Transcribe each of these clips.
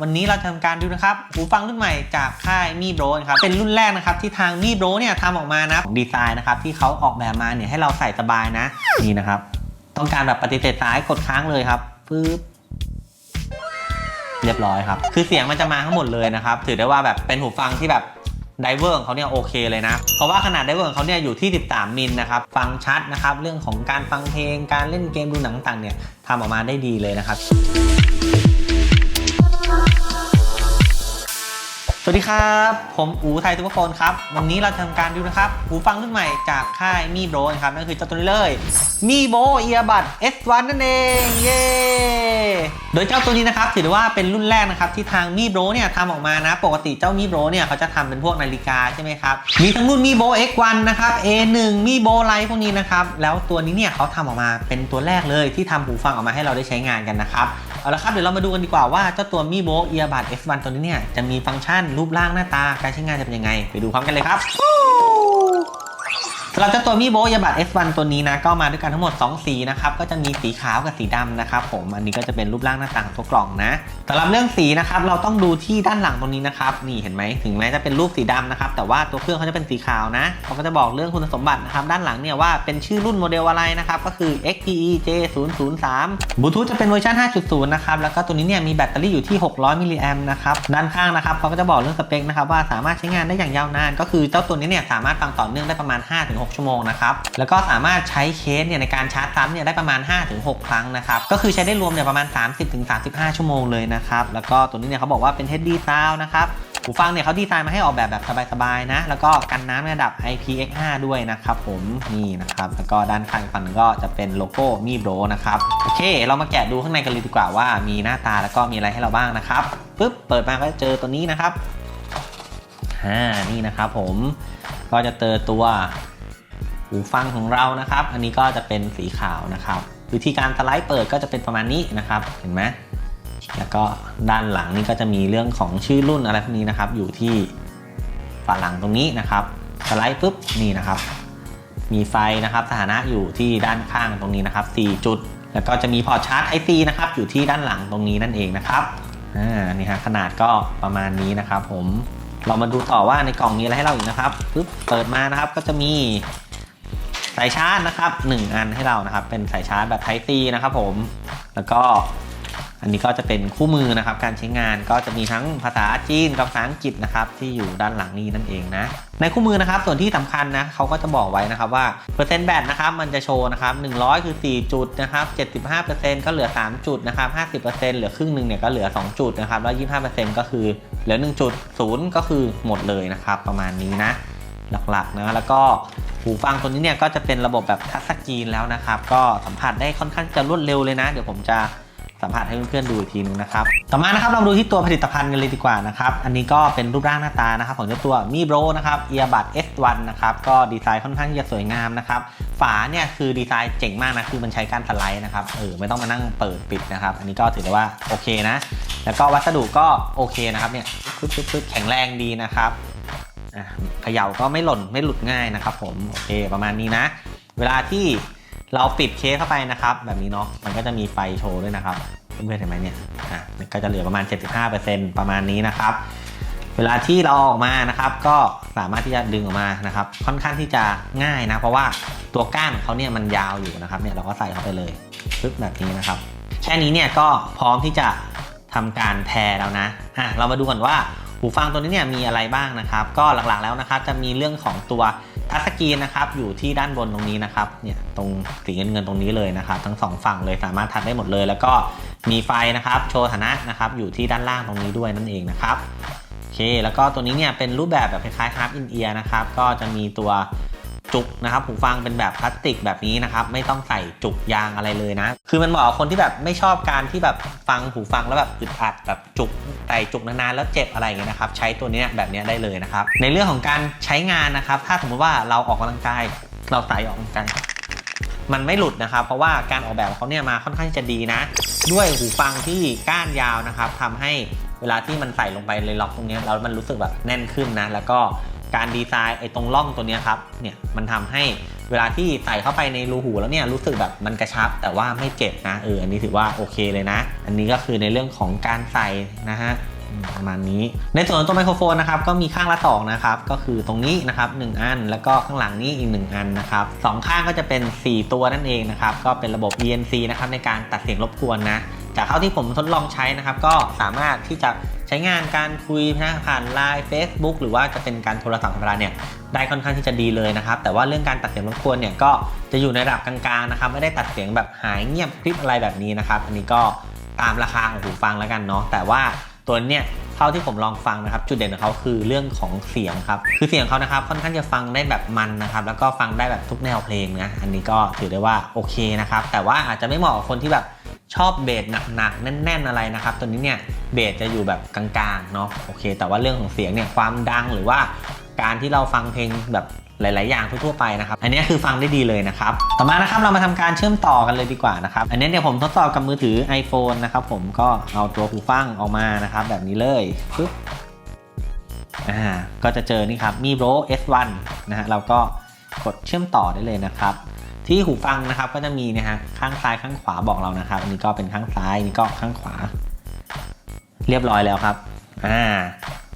วันนี้เราจะทำการดูนะครับหูฟังรุ่นใหม่จากค่ายมีโบรนะครับเป็นรุ่นแรกนะครับที่ทางมีโบรเนี่ยทำออกมานะของดีไซน์นะครับที่เขาออกแบบมาเนี่ยให้เราใส่สบายนะนี่นะครับ ต้องการแบบปฏิเสธสายกดค้างเลยครับปึ๊บเรียบร้อยครับ คือเสียงมันจะมาทั้งหมดเลยนะครับ ถือได้ว่าแบบเป็นหูฟังที่แบบไดเวอร์ของเขาเนี่ยโอเคเลยนะ เพราะว่าขนาดไดเวอร์ของเขาเนี่ยอยู่ที่ 13 มิลนะครับ ฟังชัดนะครับ เรื่องของการฟังเพลง การเล่นเกมดูหนังต่างเนี่ยทำออกมาได้ดีเลยนะครับ สวัสดีครับ ผมอูไทยทุกคนครับ วันนี้เราจะทำการดูนะครับ หูฟังรุ่นใหม่จากค่ายมีโบรนะครับนั่นคือเจ้าตัวนี้เลยมีโบเอียบัด S1 นั่นเอง เย้โดยเจ้าตัวนี้นะครับถือว่าเป็นรุ่นแรกนะครับที่ทางมีโบรเนี่ยทำออกมานะ ปกติเจ้ามีโบรเนี่ยเขาจะทำเป็นพวกนาฬิกาใช่ไหมครับ มีทั้งรุ่นมีโบ X1 นะครับ A1 มีโบไลท์พวกนี้นะครับ แล้วตัวนี้เนี่ยเขาทำออกมาเป็นตัวแรกเลยที่ทำหูฟังออกมาให้เราได้ใช้งานกันนะครับ เอาละครับเดี๋ยวเรามาดูกันดีกว่าว่าเจ้าตัวมีโบเอียบัต F1 ตัวนี้เนี่ยจะมีฟังก์ชันรูปร่างหน้าตาการใช้งานจะเป็นยังไง ไปดูพร้อมกันเลยครับ สำหรับเจ้าตัวมีโบเอียบัด S1 ตัวนี้นะก็มาด้วยกันทั้งหมด 2 สีนะครับก็จะมีสีขาวกับสีดำนะครับผมอันนี้ก็จะเป็นรูปร่างหน้าต่างตัวกล่องนะสำหรับเรื่องสีนะครับเราต้องดูที่ด้านหลังตรงนี้นะครับนี่เห็นไหมถึงแม้จะเป็นรูปสีดำนะครับแต่ว่าตัวเครื่องเขาจะเป็นสีขาวนะเขาก็จะบอกเรื่องคุณสมบัตินะครับด้านหลังเนี่ยว่าเป็นชื่อรุ่นโมเดลอะไรนะครับก็คือ XPE J003 บลูทูธจะเป็นเวอร์ชัน5.0 นะครับแล้วก็ตัวนี้เนี่ยมีแบตเตอรี่อยู่ที่ 600 มิลลิแอมป์นะครับด้านข้างนะครับเขาก็จะบอกเรื่องสเปคนะครับว่าสามารถใช้งานได้อย่างยาวนาน ก็คือเจ้าตัวนี้เนี่ยสามารถฟังต่อเนื่องได้ประมาณ5-6ชั่วโมงนะครับ แล้วก็สามารถใช้เคสเนี่ยในการชาร์จซ้ำเนี่ยได้ประมาณ 5-6 ครั้งนะครับ ก็คือใช้ได้รวมเนี่ยประมาณ 30-35 ชั่วโมงเลยนะครับ แล้วก็ตัวนี้เนี่ยเขาบอกว่าเป็น HD Sound นะครับหูฟังเนี่ยเขาดีไซน์มาให้ออกแบบแบบสบายๆนะ แล้วก็กันน้ำในระดับ IPX5 ด้วยนะครับผมนี่นะครับ แล้วก็ด้านข้างฝั่งหนึงก็จะเป็นโลโก้มีโบรนะครับ โอเค เรามาแกะดูข้างในกันเลยดีกว่าว่ามีหน้าตาแล้วก็มีอะไรให้เราบ้างนะครับปึ๊บเปิดมาก็เจอตัวนี้นะครับอ่านี่นะครับผมก็จะเจอตัว หูฟังของเรานะครับ อันนี้ก็จะเป็นสีขาวนะครับ วิธีการสไลด์เปิดก็จะเป็นประมาณนี้นะครับ เห็นไหมแล้วก็ด้านหลังนี่ก็จะมีเรื่องของชื่อรุ่นอะไรพวกนี้นะครับ อยู่ที่ฝาหลังตรงนี้นะครับสไลด์ปุ๊บนี่นะครับ มีไฟนะครับสถานะอยู่ที่ด้านข้างตรงนี้นะครับ 4 จุด แล้วก็จะมีพอร์ตชาร์จ Type C นะครับอยู่ที่ด้านหลังตรงนี้นั่นเองนะครับอ่านี่ฮะขนาดก็ประมาณนี้นะครับ ผมเรามาดูต่อว่าในกล่องมีอะไรให้เราอีกนะครับปุ๊บเปิดมานะครับก็จะมี สายชาร์จนะครับ1อันให้เรานะครับ เป็นสายชาร์จแบบ Type C นะครับผม แล้วก็อันนี้ก็จะเป็นคู่มือนะครับ การใช้งานก็จะมีทั้งภาษาจีนกับภาษาอังกฤษนะครับ ที่อยู่ด้านหลังนี้นั่นเองนะ ในคู่มือนะครับ ส่วนที่สำคัญนะเขาก็จะบอกไว้นะครับว่าเปอร์เซ็นต์แบตนะครับ มันจะโชว์นะครับ100 คือ 4 จุดนะครับ 75%ก็เหลือ 3 จุดนะครับ 50%เหลือครึ่งหนึ่งเนี่ยก็เหลือ 2 จุดนะครับแล้ว 25%ก็คือเหลือ1จุด0ก็คือหมดเลยนะครับ ประมาณนี้นะ หลักๆนะแล้วก็หูฟังตัวนี้เนี่ยก็จะเป็นระบบแบบทัชสกรีนแล้วนะครับ ก็สัมผัสได้ค่อนข้างจะรวดเร็วเลยนะ เดี๋ยวผมจะสัมผัสให้เพื่อนๆดูอีกทีนึงนะครับ ต่อมานะครับเราดูที่ตัวผลิตภัณฑ์กันเลยดีกว่านะครับ อันนี้ก็เป็นรูปร่างหน้าตานะครับของเจ้าตัวมีโบรนะครับเอียบัด S1 นะครับก็ดีไซน์ค่อนข้างจะสวยงามนะครับ ฝาเนี่ยคือดีไซน์เจ๋งมากนะ คือมันใช้การสไลด์นะครับเออไม่ต้องมานั่งเปิดปิดนะครับ อันนี้ก็ถือได้ว่าโอเคนะ แล้วก็วัสดุก็โอเคนะครับเนี่ยปึ๊บๆแข็งแรงดีนะครับ เขย่าก็ไม่หล่นไม่หลุดง่ายนะครับผมโอเคประมาณนี้นะ เวลาที่เราปิดเคสเข้าไปนะครับ แบบนี้เนาะมันก็จะมีไฟโชว์ด้วยนะครับเพื่อนๆเห็นไหมเนี่ยอะมันก็จะเหลือประมาณ 75%ประมาณนี้นะครับ เวลาที่เราออกมานะครับ ก็สามารถที่จะดึงออกมานะครับ ค่อนข้างที่จะง่ายนะ เพราะว่าตัวก้านของเขาเนี่ยมันยาวอยู่นะครับเนี่ยเราก็ใส่เข้าไปเลยปึ๊บแบบนี้นะครับ แค่นี้เนี่ยก็พร้อมที่จะทำการแทนแล้วนะอะเรามาดูก่อนว่า หูฟังตัวนี้เนี่ยมีอะไรบ้างนะครับ ก็หลักๆแล้วนะครับจะมีเรื่องของตัวทัชสกรีนนะครับอยู่ที่ด้านบนตรงนี้นะครับเนี่ยตรงสีเงินเงินตรงนี้เลยนะครับ ทั้งสองฝั่งเลยสามารถทัชได้หมดเลย แล้วก็มีไฟนะครับโชว์ฐานะนะครับอยู่ที่ด้านล่างตรงนี้ด้วยนั่นเองนะครับโอเค แล้วก็ตัวนี้เนี่ยเป็นรูปแบบแบบคล้ายๆฮาร์ปอินเอียนะครับก็จะมีตัว จุกนะครับหูฟังเป็นแบบพลาสติกแบบนี้นะครับไม่ต้องใส่จุกยางอะไรเลยนะ คือมันเหมาะกับคนที่แบบไม่ชอบการที่แบบฟังหูฟังแล้วแบบอึดอัดแบบจุกใส่จุกนานๆแล้วเจ็บอะไรอย่างเงี้ยนะครับใช้ตัวนี้แบบนี้ได้เลยนะครับในเรื่องของการใช้งานนะครับ ถ้าสมมติว่าเราออกกำลังกายเราใส่ออกกำลังกายมันไม่หลุดนะครับ เพราะว่าการออกแบบเขาเนี่ยมาค่อนข้างจะดีนะ ด้วยหูฟังที่ก้านยาวนะครับทำให้เวลาที่มันใส่ลงไปเลยล็อกตรงเนี้ยแล้วมันรู้สึกแบบแน่นขึ้นนะ แล้วก็ การดีไซน์ไอ้ตรงร่องตัวนี้ครับเนี่ยมันทำให้เวลาที่ใส่เข้าไปในรูหูแล้วเนี่ยรู้สึกแบบมันกระชับแต่ว่าไม่เจ็บนะเอออันนี้ถือว่าโอเคเลยนะ อันนี้ก็คือในเรื่องของการใส่นะฮะประมาณนี้ ในส่วนของตัวไมโครโฟนนะครับก็มีข้างละสองนะครับก็คือตรงนี้นะครับหนึ่งอัน แล้วก็ข้างหลังนี้อีกหนึ่งอันนะครับสองข้างก็จะเป็น 4 ตัวนั่นเองนะครับก็เป็นระบบ ENC นะครับในการตัดเสียงรบกวนนะ จากเท่าที่ผมทดลองใช้นะครับ ก็สามารถที่จะใช้งานการคุยนะผ่านไลน์ Facebook หรือว่าจะเป็นการโทรศัพท์ธรรมดาเนี่ยได้ค่อนข้างที่จะดีเลยนะครับ แต่ว่าเรื่องการตัดเสียงรบกวนเนี่ยก็จะอยู่ในระดับกลางๆนะครับ ไม่ได้ตัดเสียงแบบหายเงียบคลิปอะไรแบบนี้นะครับ อันนี้ก็ตามราคาของหูฟังแล้วกันเนาะแต่ว่าตัวเนี่ยเท่าที่ผมลองฟังนะครับ จุดเด่นของเขาคือเรื่องของเสียงครับคือเสียงเขานะครับค่อนข้างจะฟังได้แบบมันนะครับ แล้วก็ฟังได้แบบทุกแนวเพลงนะอันนี้ก็ถือได้ว่าโอเคนะครับ แต่ว่าอาจจะไม่เหมาะกับคนที่แบบ ชอบเบสหนักๆแน่น ๆอะไรนะครับตัวนี้เนี่ยเบสจะอยู่แบบกลางๆเนาะโอเค แต่ว่าเรื่องของเสียงเนี่ยความดังหรือว่าการที่เราฟังเพลงแบบหลาย ๆ อย่างทั่ว ๆ ไปนะครับ อันนี้คือฟังได้ดีเลยนะครับ ต่อมานะครับเรามาทำการเชื่อมต่อกันเลยดีกว่านะครับ อันนี้เนี่ยผมทดสอบกับมือถือ iPhone นะครับผมก็เอาตัวหูฟังออกมานะครับ แบบนี้เลยปึ๊บอ่าก็จะเจอนี่ครับ Mi Bro S1 นะฮะเราก็กดเชื่อมต่อได้เลยนะครับ ที่หูฟังนะครับก็จะมีนะฮะข้างซ้ายข้างขวาบอกเรานะครับอันนี้ก็เป็นข้างซ้ายอันนี้ก็ข้างขวา เรียบร้อยแล้วครับอ่า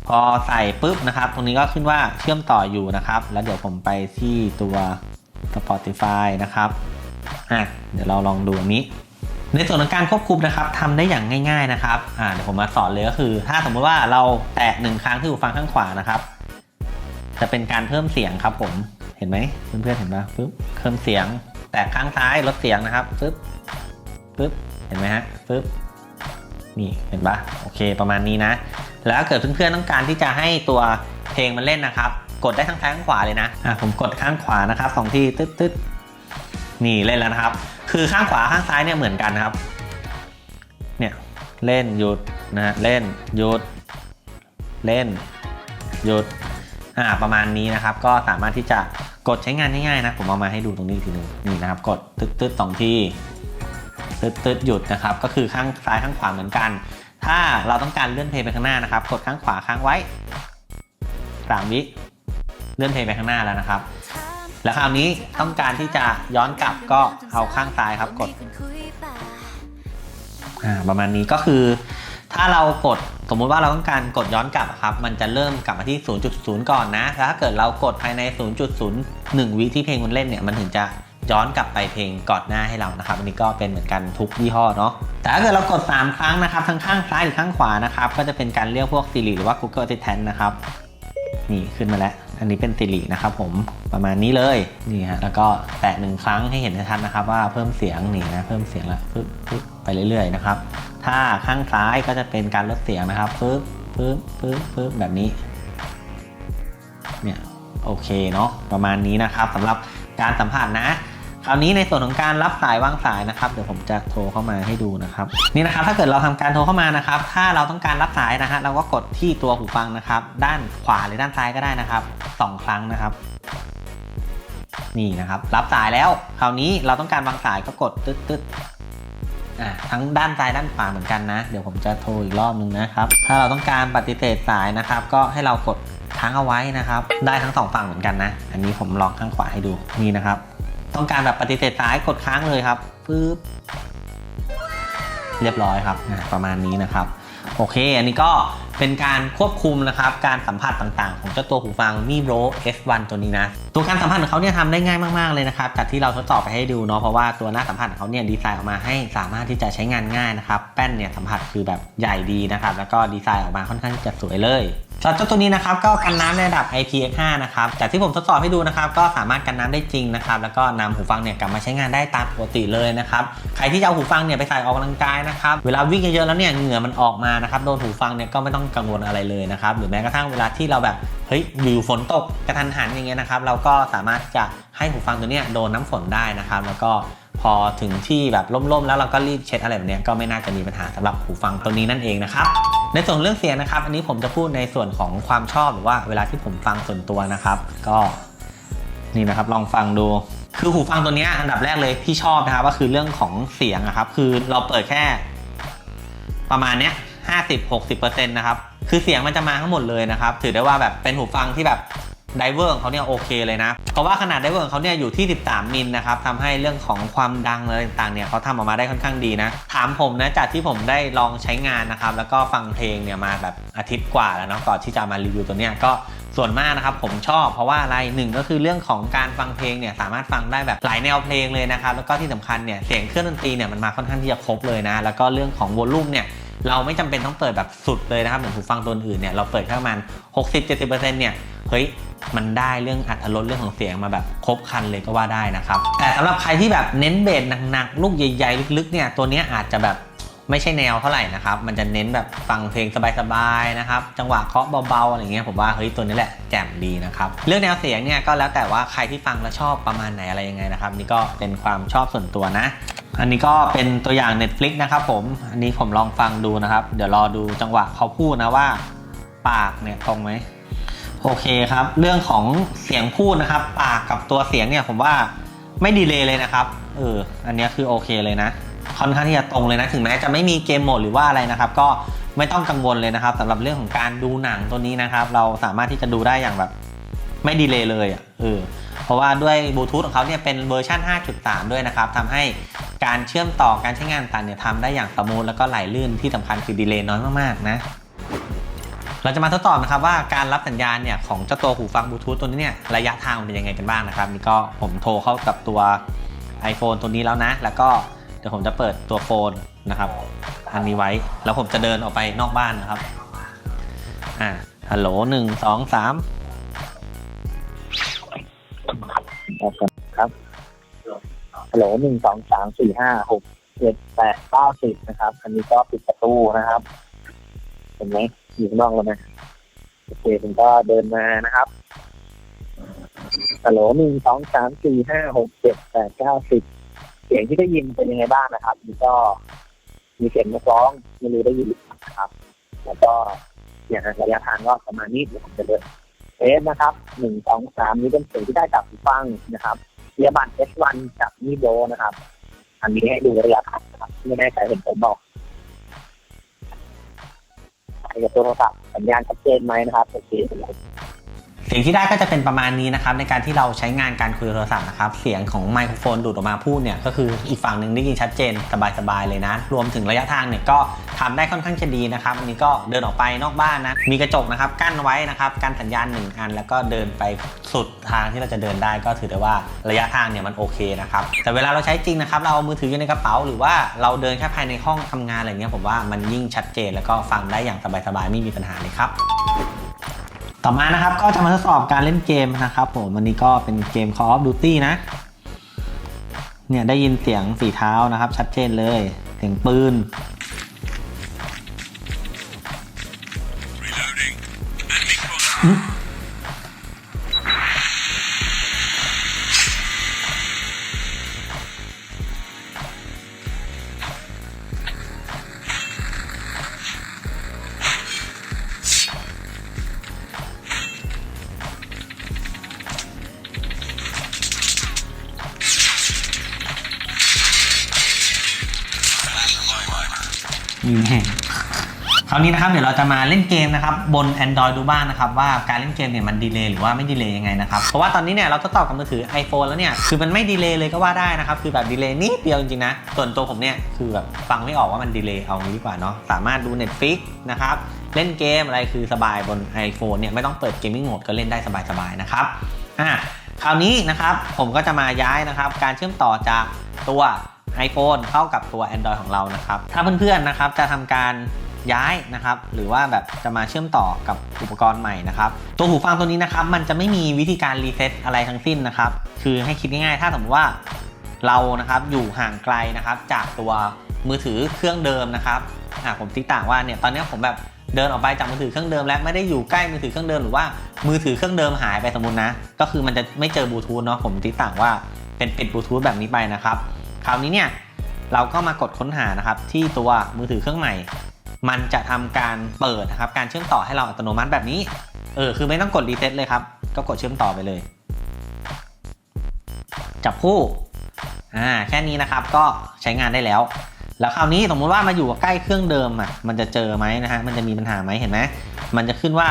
พอใส่ปุ๊บนะครับ ตรงนี้ก็ขึ้นว่าเชื่อมต่ออยู่นะครับ แล้วเดี๋ยวผมไปที่ตัว Spotify นะครับอะเดี๋ยวเราลองดูอันนี้ ในส่วนของการควบคุมนะครับทำได้อย่างง่าย ๆนะครับอ่าเดี๋ยวผมมาสอนเลยก็คือ ถ้าสมมติว่าเราแตะหนึ่งครั้งที่หูฟังข้างขวานะครับ จะเป็นการเพิ่มเสียงครับผม เห็นไหมเพื่อนๆเห็นปะปึ๊บเพิ่มเสียง แต่ข้างซ้ายลดเสียงนะครับปึ๊บปึ๊บเห็นไหมฮะปึ๊บนี่เห็นปะโอเคประมาณนี้นะ แล้วเกิดเพื่อนๆต้องการที่จะให้ตัวเพลงมันเล่นนะครับ กดได้ทั้งซ้ายทั้งขวาเลยนะอะผมกดข้างขวานะครับสองที่ตึ๊ดตึ๊ดนี่เล่นแล้วนะครับ คือข้างขวาข้างซ้ายเนี่ยเหมือนกันครับ เนี่ยเล่นหยุดนะฮะเล่นหยุด เล่นหยุด อ่าประมาณนี้นะครับ ก็สามารถที่จะกดใช้งานง่ายๆนะ ผมเอามาให้ดูตรงนี้ทีหนึงนี่นะครับ กดตึ๊ดตึ๊ดสองทีตึ๊ดตึ๊ดหยุดนะครับ ก็คือข้างซ้ายข้างขวาเหมือนกัน ถ้าเราต้องการเลื่อนเพลงไปข้างหน้านะครับ กดข้างขวาค้างไว้สามวิเลื่อนเพลงไปข้างหน้าแล้วนะครับ แล้วคราวนี้ต้องการที่จะย้อนกลับก็เอาข้างซ้ายครับกดอ่าประมาณนี้ก็คือ ถ้าเรากด สมมุติว่าเราต้องการกดย้อนกลับครับ มันจะเริ่มกลับมาที่ 0.0 ก่อนนะแล้วถ้าเกิดเรากดภายใน 0.01 วิที่เพลงมันเล่นเนี่ย มันถึงจะย้อนกลับไปเพลงก่อนหน้าให้เรานะครับ อันนี้ก็เป็นเหมือนกันทุกยี่ห้อเนาะ แต่ถ้าเกิดเรากด 3 ครั้งนะครับ ทั้งข้างซ้ายหรือข้างขวานะครับ ก็จะเป็นการเรียกพวก Siri หรือว่า Google Assistant นะครับ นี่ขึ้นมาแล้ว อันนี้เป็น Siri นะครับผม ประมาณนี้เลย นี่ฮะ แล้วก็แตะหนึ่งครั้งให้เห็นชัดๆนะครับว่าเพิ่มเสียงนี่นะ เพิ่มเสียงแล้วปึ๊บไปเรื่อยๆนะครับ ถ้าข้างซ้ายก็จะเป็นการลดเสียงนะครับปึ๊บปึ๊บปึ๊บปึ๊บแบบนี้ เนี่ยโอเคเนาะประมาณนี้นะครับสำหรับการสัมผัสนะคราวนี้ในส่วนของการรับสายวางสายนะครับ เดี๋ยวผมจะโทรเข้ามาให้ดูนะครับ นี่นะครับถ้าเกิดเราทำการโทรเข้ามานะครับ ถ้าเราต้องการรับสายนะฮะเราก็กดที่ตัวหูฟังนะครับ ด้านขวาหรือด้านซ้ายก็ได้นะครับสองครั้งนะครับ นี่นะครับ รับสายแล้ว คราวนี้เราต้องการวางสายก็กดตึ๊ดตึ๊ด อ่าทั้งด้านซ้ายด้านขวาเหมือนกันนะ เดี๋ยวผมจะโทรอีกรอบนึงนะครับ ถ้าเราต้องการปฏิเสธสายนะครับ ก็ให้เรากดค้างเอาไว้นะครับ ได้ทั้งสองฝั่งเหมือนกันนะ อันนี้ผมลองข้างขวาให้ดูนี่นะครับ ต้องการแบบปฏิเสธสายกดค้างเลยครับปึ๊บเรียบร้อยครับประมาณนี้นะครับ โอเค อันนี้ก็ เป็นการควบคุมนะครับการสัมผัสต่างๆ ของเจ้าตัวหูฟัง Mi Bro S1 ตัวนี้นะตัวการสัมผัสของเขาเนี่ยทำได้ง่ายมากๆเลยนะครับจากที่เราทดสอบไปให้ดูเนาะเพราะว่าตัวหน้าสัมผัสของเขาเนี่ยดีไซน์ออกมาให้สามารถที่จะใช้งานง่ายนะครับแป้นเนี่ยสัมผัสคือแบบใหญ่ดีนะครับแล้วก็ดีไซน์ออกมาค่อนข้างจะสวยเลยสำหรับเจ้าตัวนี้นะครับก็กันน้ำในระดับ IPX5 นะครับจากที่ผมทดสอบให้ดูนะครับก็สามารถกันน้ำได้จริงนะครับแล้วก็นำหูฟังเนี่ยกลับมาใช้งานได้ตามปกติเลยนะครับใครที่จะเอาหูฟังเนี่ยไปใส่ออกกำลังกายนะครับเวลาวิ่งเยอะๆแล้วเนี่ยเหงื่อมันออกมานะครับโดนหูฟังเนี่ยก็ไม่ต้องกังวลอะไรเลยนะครับ หรือแม้กระทั่งเวลาที่เราแบบเฮ้ยอยู่ฝนตกกระทันหันอย่างเงี้ยนะครับ เราก็สามารถจะให้หูฟังตัวเนี้ยโดนน้ำฝนได้นะครับ แล้วก็พอถึงที่แบบร่มๆ แล้วเราก็รีบเช็ดอะไรแบบเนี้ยก็ไม่น่าจะมีปัญหาสำหรับหูฟังตัวนี้นั่นเองนะครับในส่วนเรื่องเสียงนะครับ อันนี้ผมจะพูดในส่วนของความชอบหรือว่าเวลาที่ผมฟังส่วนตัวนะครับ ก็นี่นะครับลองฟังดู คือหูฟังตัวนี้อันดับแรกเลยที่ชอบนะครับก็คือเรื่องของเสียงนะครับ คือเราเปิดแค่ประมาณเนี้ย 50-60%นะครับคือเสียงมันจะมาทั้งหมดเลยนะครับถือได้ว่าแบบเป็นหูฟังที่แบบไดเวอร์ของเขาเนี่ยโอเคเลยนะ เพราะว่าขนาดไดเวอร์ของเขาเนี่ยอยู่ที่ 13 มิลนะครับทำให้เรื่องของความดังอะไรต่างๆเนี่ยเขาทำออกมาได้ค่อนข้างดีนะ ถามผมนะจากที่ผมได้ลองใช้งานนะครับ แล้วก็ฟังเพลงเนี่ยมาแบบอาทิตย์กว่าแล้วเนาะก่อนที่จะมารีวิวตัวเนี้ยก็ส่วนมากนะครับผมชอบเพราะว่าอะไรหนึ่งก็คือเรื่องของการฟังเพลงเนี่ยสามารถฟังได้แบบหลายแนวเพลงเลยนะครับแล้วก็ที่สำคัญเนี่ยเสียงเครื่องดนตรีเนี่ยมันมาค่อนข้างที่จะครบเลยนะ แล้วก็เรื่องของวอลลุ่มเนี่ย เราไม่จำเป็นต้องเปิดแบบสุดเลยนะครับเหมือนหูฟังตัวอื่นเนี่ยเราเปิดแค่ประมาณ60-70%เนี่ยเฮ้ยมันได้เรื่องอัตรดเรื่องของเสียงมาแบบครบคันเลยก็ว่าได้นะครับแต่สำหรับใครที่แบบเน้นเบสหนักๆลูกใหญ่ ๆ ลึกๆเนี่ยตัวนี้อาจจะแบบ ไม่ใช่แนวเท่าไหร่นะครับ มันจะเน้นแบบฟังเพลงสบายๆนะครับ จังหวะเคาะเบาๆอะไรเงี้ยผมว่าเฮ้ยตัวนี้แหละแจ่มดีนะครับ เรื่องแนวเสียงเนี่ยก็แล้วแต่ว่าใครที่ฟังแล้วชอบประมาณไหนอะไรยังไงนะครับ นี่ก็เป็นความชอบส่วนตัวนะ อันนี้ก็เป็นตัวอย่าง Netflix นะครับผม อันนี้ผมลองฟังดูนะครับ เดี๋ยวรอดูจังหวะเขาพูดนะว่า ปากเนี่ยตรงไหมโอเคครับ เรื่องของเสียงพูดนะครับ ปากกับตัวเสียงเนี่ยผมว่าไม่ดีเลยเลยนะครับเอออันนี้คือโอเคเลยนะ ค่อนข้างที่จะตรงเลยนะถึงแม้จะไม่มีเกมโหมดหรือว่าอะไรนะครับ ก็ไม่ต้องกังวลเลยนะครับสำหรับเรื่องของการดูหนังตัวนี้นะครับ เราสามารถที่จะดูได้อย่างแบบไม่ดีเลยเลยอะเออเพราะว่าด้วยบลูทูธของเขาเนี่ยเป็นเวอร์ชัน5.3 ด้วยนะครับทำให้การเชื่อมต่อการใช้งานต่างเนี่ยทำได้อย่างสมูทแล้วก็ไหลลื่นที่สำคัญคือดีเลย์น้อยมากๆนะเราจะมาทดสอบนะครับว่าการรับสัญญาณเนี่ยของเจ้าตัวหูฟังบลูทูธตัวนี้เนี่ยระยะทางมันเป็นยังไงกันบ้างนะครับนี่ก็ผมโทรเข้ากับตัว iPhone ตัวนี้แล้วนะ แล้วก็ ดี๋ยวผมจะเปิดตัวโฟนนะครับ อันนี้ไว้แล้วผมจะเดินออกไปนอกบ้านนะครับอ่าฮัลโหลหนึ่งสองสามครับฮัลโหลหนึ่งสองสามสี่ห้าหกเจ็ดแปดเก้าสิบนะครับ อันนี้ก็ปิดประตูนะครับ เห็นไหมอยู่ข้างนอกแล้วนะโอเคผมก็เดินมานะครับฮัลโหลหนึ่งสองสามสี่ห้าหกเจ็ดแปดเก้าสิบ สียงที่ได้ยินเป็นยังไงบ้างนะครับนี่ก็มีเสียงนักร้องไม่รู้ได้ยินหรือเปล่าครับ แล้วก็อย่างระยะทางก็ประมาณนี้เดี๋ยวผมจะเดินเอสนะครับหนึ่งสองสามนี้เป็นเสียงที่ได้จากหูฟังนะครับเรียบัต S1 จากมีโบนะครับ อันนี้ให้ดูระยะทางนะครับไม่แน่ใจเห็นผมบอกใช้กับโทรศัพท์สัญญาณชัดเจนไหมนะครับโอเค เสียงที่ได้ก็จะเป็นประมาณนี้นะครับในการที่เราใช้งานการคุยโทรศัพท์นะครับเสียงของไมโครโฟนดูดออกมาพูดเนี่ยก็คืออีกฝั่งหนึ่งได้ยินชัดเจนสบายๆเลยนะ รวมถึงระยะทางเนี่ยก็ทำได้ค่อนข้างจะดีนะครับอันนี้ก็เดินออกไปนอกบ้านนะมีกระจกนะครับกั้นไว้นะครับกั้นสัญญาณหนึ่งอัน แล้วก็เดินไปสุดทางที่เราจะเดินได้ก็ถือได้ว่าระยะทางเนี่ยมันโอเคนะครับแต่เวลาเราใช้จริงนะครับเราเอามือถืออยู่ในกระเป๋าหรือว่าเราเดินแค่ภายในห้องทำงานอะไรเงี้ยผมว่ามันยิ่งชัดเจนแล้วก็ฟังได้อย่างสบายๆไม่มีปัญหาเลยครับ ต่อมานะครับก็จะมาทดสอบการเล่นเกมนะครับผมวันนี้ก็เป็นเกม Call of Duty นะ เนี่ยได้ยินเสียงฝีเท้านะครับ ชัดเจนเลยเสียงปืนอ ราวนี้นะครับเดี๋ยวเราจะมาเล่นเกมนะครับบน Android ดูบ้างนะครับว่าการเล่นเกมเนี่ยมันดีเลย์หรือว่าไม่ดีเลย์ยังไงนะครับเพราะว่าตอนนี้เนี่ยเราทดสอบกับมือถือ iPhone แล้วเนี่ยคือมันไม่ดีเลย์เลยก็ว่าได้นะครับคือแบบดีเลย์นิดเดียวจริงๆนะส่วนตัวผมเนี่ยคือแบบฟังไม่ออกว่ามันดีเลย์เอางี้ดีกว่าเนาะสามารถดู Netflix นะครับเล่นเกมอะไรคือสบายบน iPhone เนี่ยไม่ต้องเปิดเกมมิ่งโหมดก็เล่นได้สบายๆนะครับอ่าคราวนี้นะครับผมก็จะมาย้ายนะครับการเชื่อมต่อจากตัว iPhone เข้ากับตัว Android ของเรานะครับถ้าเพื่อนๆนะครับจะทำการ ย้ายนะครับหรือว่าแบบจะมาเชื่อมต่อกับอุปกรณ์ใหม่นะครับตัวหูฟังตัวนี้นะครับมันจะไม่มีวิธีการรีเซ็ตอะไรทั้งสิ้นนะครับคือให้คิดง่ายๆ ถ้าสมมติว่าเรานะครับอยู่ห่างไกลนะครับจากตัวมือถือเครื่องเดิมนะครับอ่าผมติ๊กต่างว่าเนี่ยตอนนี้ผมแบบเดินออกไปจากมือถือเครื่องเดิมและไม่ได้อยู่ใกล้มือถือเครื่องเดิมหรือว่ามือถือเครื่องเดิมหายไปสมมตินะ ก็คือมันจะไม่เจอบลูทูธเนาะผมติ๊กต่างว่าเป็นปิดบลูทูธแบบนี้ไปนะครับ คราวนี้เนี่ยเราก็มากดค้นหานะครับที่ตัวมือถือเครื่องใหม่ มันจะทำการเปิดนะครับการเชื่อมต่อให้เราอัตโนมัติแบบนี้ เออคือไม่ต้องกดรีเซ็ตเลยครับ ก็กดเชื่อมต่อไปเลย จับคู่อ่าแค่นี้นะครับก็ใช้งานได้แล้ว แล้วคราวนี้สมมติว่ามาอยู่ใกล้เครื่องเดิมอะมันจะเจอไหมนะฮะมันจะมีปัญหาไหมเห็นไหมมันจะขึ้นว่า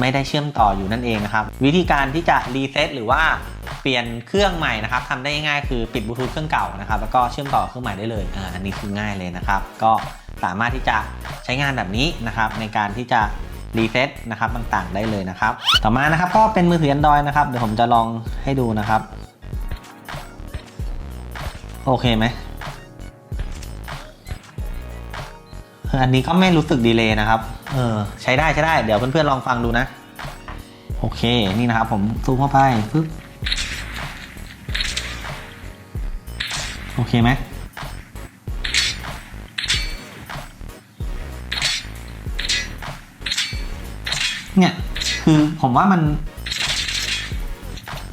ไม่ได้เชื่อมต่ออยู่นั่นเองนะครับ วิธีการที่จะรีเซ็ตหรือว่าเปลี่ยนเครื่องใหม่นะครับทำได้ง่ายคือปิดบลูทูธเครื่องเก่านะครับแล้วก็เชื่อมต่อเครื่องใหม่ได้เลยอ่าอันนี้คือง่ายเลยนะครับ ก็ สามารถที่จะใช้งานแบบนี้นะครับในการที่จะรีเซ็ตนะครับต่างๆ ได้เลยนะครับ ต่อมานะครับก็เป็นมือถือ Android นะครับเดี๋ยวผมจะลองให้ดูนะครับ โอเคไหมอันนี้ก็ไม่รู้สึกดีเลยนะครับ เออใช้ได้ใช้ได้ เดี๋ยวเพื่อนๆลองฟังดูนะ โอเค นี่นะครับ ผมซูมเข้าไปปึ๊บ โอเคไหม เนี่ยคือผมว่ามัน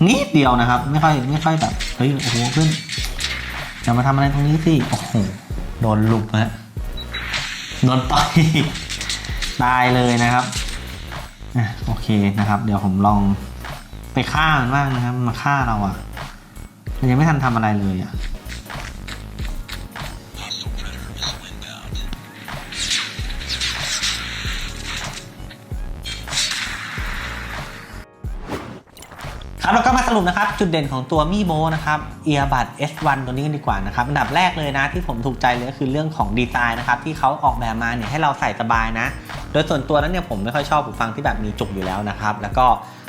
นิดเดียวนะครับ ไม่ค่อยไม่ค่อยแบบเฮ้ยโอ้โหเพื่อนอย่ามาทำอะไรตรงนี้สิโอ้โหโดนลุกฮะโดนต่อยตายเลยนะครับอะโอเคนะครับ เดี๋ยวผมลองไปฆ่ามันบ้างนะครับ มาฆ่าเราอะ่ะมันยังไม่ทันทำอะไรเลยอะ่ะ ครับแล้วก็มาสรุปนะครับ จุดเด่นของตัวมีโบนะครับเอียบัด S1 ตัวนี้กันดีกว่านะครับอันดับแรกเลยนะที่ผมถูกใจเลยก็คือเรื่องของดีไซน์นะครับที่เขาออกแบบมาเนี่ยให้เราใส่สบายนะ โดยส่วนตัวนั้นเนี่ยผมไม่ค่อยชอบหูฟังที่แบบมีจุกอยู่แล้วนะครับแล้วก็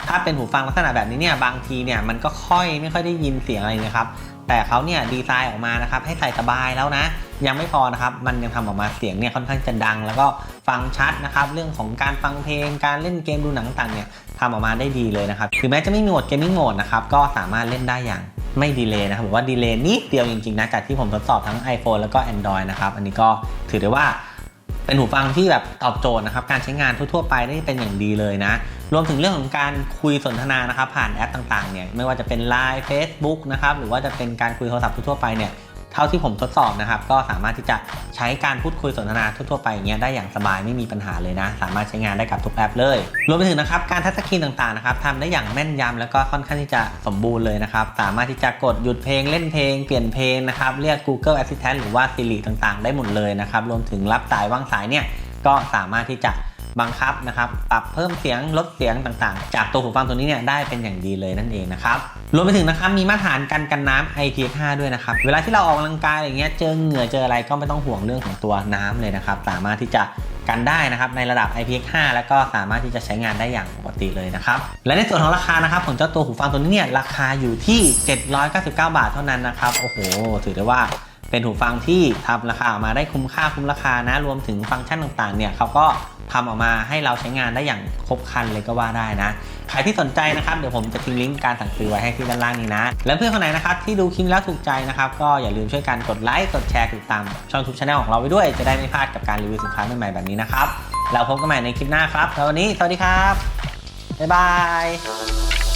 ถ้าเป็นหูฟังลักษณะแบบนี้เนี่ยบางทีเนี่ยมันก็ค่อยไม่ค่อยได้ยินเสียงอะไรนะครับ แต่เขาเนี่ยดีไซน์ออกมานะครับให้ใส่สบายแล้วนะ ยังไม่พอนะครับ มันยังทำออกมาเสียงเนี่ยค่อนข้างจะดัง แล้วก็ฟังชัดนะครับ เรื่องของการฟังเพลง การเล่นเกมดูหนังต่างเนี่ยทำออกมาได้ดีเลยนะครับถึงแม้จะไม่มีโหมดเกมมิ่งโหมดนะครับก็สามารถเล่นได้อย่างไม่ดีเลยนะครับหรือว่าดีเลยนิดเดียวจริงๆนะจากที่ผมทดสอบทั้ง iPhone แล้วก็ Android นะครับอันนี้ก็ถือได้ว่าเป็นหูฟังที่แบบตอบโจทย์นะครับการใช้งานทั่วๆไปได้เป็นอย่างดีเลยนะ รวมถึงเรื่องของการคุยสนทนานะครับผ่านแอปต่างๆเนี่ยไม่ว่าจะเป็น Line Facebook นะครับหรือว่าจะเป็นการคุยโทรศัพท์ทั่วไปเนี่ยเท่าที่ผมทดสอบนะครับก็สามารถที่จะใช้การพูดคุยสนทนาทั่วๆไปอย่างเงี้ยได้อย่างสบายไม่มีปัญหาเลยนะ สามารถใช้งานได้กับทุกแอปเลย รวมไปถึงนะครับการทัชสกรีนต่างๆนะครับทำได้อย่างแม่นยำแล้วก็ค่อนข้างที่จะสมบูรณ์เลยนะครับสามารถที่จะกดหยุดเพลงเล่นเพลงเปลี่ยนเพลงนะครับเรียก Google Assistant หรือว่า Siri ต่างๆ ได้หมดเลยนะครับรวมถึงรับสายวางสายเนี่ยก็สามารถที่จะ บังคับนะครับปรับเพิ่มเสียงลดเสียงต่างๆ จากตัวหูฟังตัวนี้เนี่ยได้เป็นอย่างดีเลยนั่นเองนะครับรวมไปถึงนะครับมีมาตรฐานกันกันน้ำ IPX5 ด้วยนะครับเวลาที่เราออกกำลังกายอะไรเงี้ยเจอเหงื่อเจออะไรก็ไม่ต้องห่วงเรื่องของตัวน้ำเลยนะครับสามารถที่จะกันได้นะครับในระดับ IPX5 แล้วก็สามารถที่จะใช้งานได้อย่างปกติเลยนะครับ และในส่วนของราคานะครับของเจ้าตัวหูฟังตัวนี้เนี่ยราคาอยู่ที่ 799 บาทเท่านั้นนะครับ โอ้โห ถือได้ว่า เป็นหูฟังที่ทำราคาออกมาได้คุ้มค่าคุ้มราคานะ รวมถึงฟังก์ชันต่างๆ เนี่ยเขาก็ทำออกมาให้เราใช้งานได้อย่างครบครันเลยก็ว่าได้นะ ใครที่สนใจนะครับ เดี๋ยวผมจะทิ้งลิงก์การสั่งซื้อไว้ให้ที่ด้านล่างนี้นะ และเพื่อนคนไหนนะครับที่ดูคลิปแล้วถูกใจนะครับ ก็อย่าลืมช่วยกันกดไลค์ กดแชร์ ติดตาม ช่องทูบชาแนลของเราไว้ด้วย จะได้ไม่พลาดกับการรีวิวสินค้าใหม่ๆแบบนี้นะครับ เราพบกันใหม่ในคลิปหน้าครับแล้ววันนี้สวัสดีครับ บ๊ายบาย